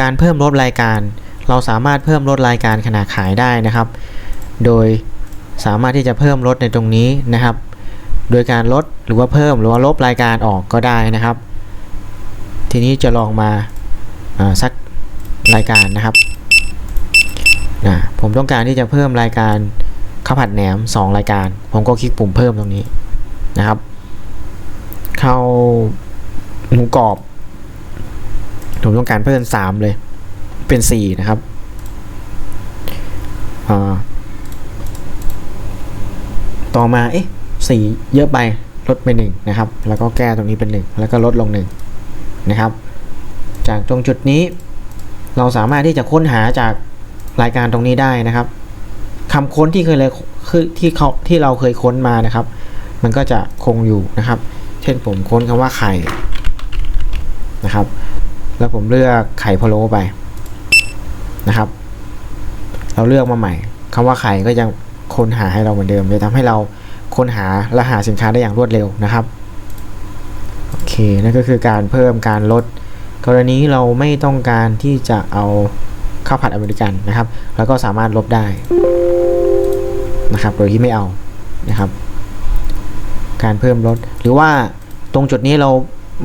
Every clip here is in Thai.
การเพิ่มลดรายการ เราสามารถเพิ่มลดรายการขนาดขายได้นะครับ โดยสามารถที่จะเพิ่มลดในตรงนี้นะครับ โดยการลดหรือว่าเพิ่มหรือว่าลบรายการออกก็ได้นะครับ ทีนี้จะลองมาสักรายการนะครับนะผมต้องการที่จะเพิ่มรายการข้าวผัดแหนม 2 รายการ ผมก็คลิกปุ่มเพิ่มตรงนี้นะครับข้าวหมูกรอบ ผมต้องการเพิ่ม3เลย เป็น4นะครับต่อมาเอ๊ะสี่เยอะไปลดไป1นะครับ แล้วก็แก้ตรงนี้เป็น1แล้วก็ลดลง1นะครับ จากตรงจุดนี้ เราสามารถที่จะค้นหาจากรายการตรงนี้ได้นะครับคำค้นที่เคยเลยคือที่เขาที่เราเคยค้นมานะครับ มันก็จะคงอยู่นะครับ เช่นผมค้นคำว่าไข่นะครับ แล้วผมเลือกไข่พะโล้ไปนะครับ เราเลือกมาใหม่คำว่าไข่ก็ยังค้นหาให้เราเหมือนเดิมจะทำให้เราค้นหาและหาสินค้าได้อย่างรวดเร็วนะครับโอเคนั่นก็คือการเพิ่มการลด กรณีเราไม่ต้องการที่จะเอาข้าวผัดอเมริกันนะครับ แล้วก็สามารถลบได้นะครับโดยที่ไม่เอานะครับ การเพิ่มลดหรือว่าตรงจุดนี้เรา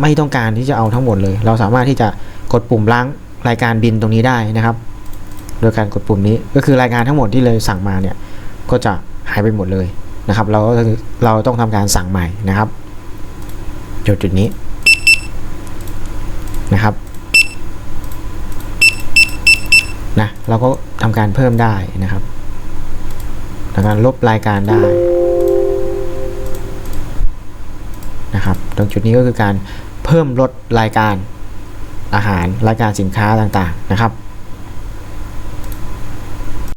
ไม่ต้องการที่จะเอาทั้งหมดเลย เราสามารถที่จะ กดปุ่มล้างรายการบินตรงนี้ได้นะครับ โดยการกดปุ่มนี้ก็คือรายการทั้งหมดที่เลยสั่งมาเนี่ยก็จะหายไปหมดเลยนะครับ เราก็เราต้องทำการสั่งใหม่นะครับจุดจุดนี้นะครับนะเราก็ทำการเพิ่มได้นะครับทำการลบรายการได้นะครับ ตรงจุดนี้ก็คือการเพิ่มลดรายการ อาหารรายการสินค้าต่างๆนะครับ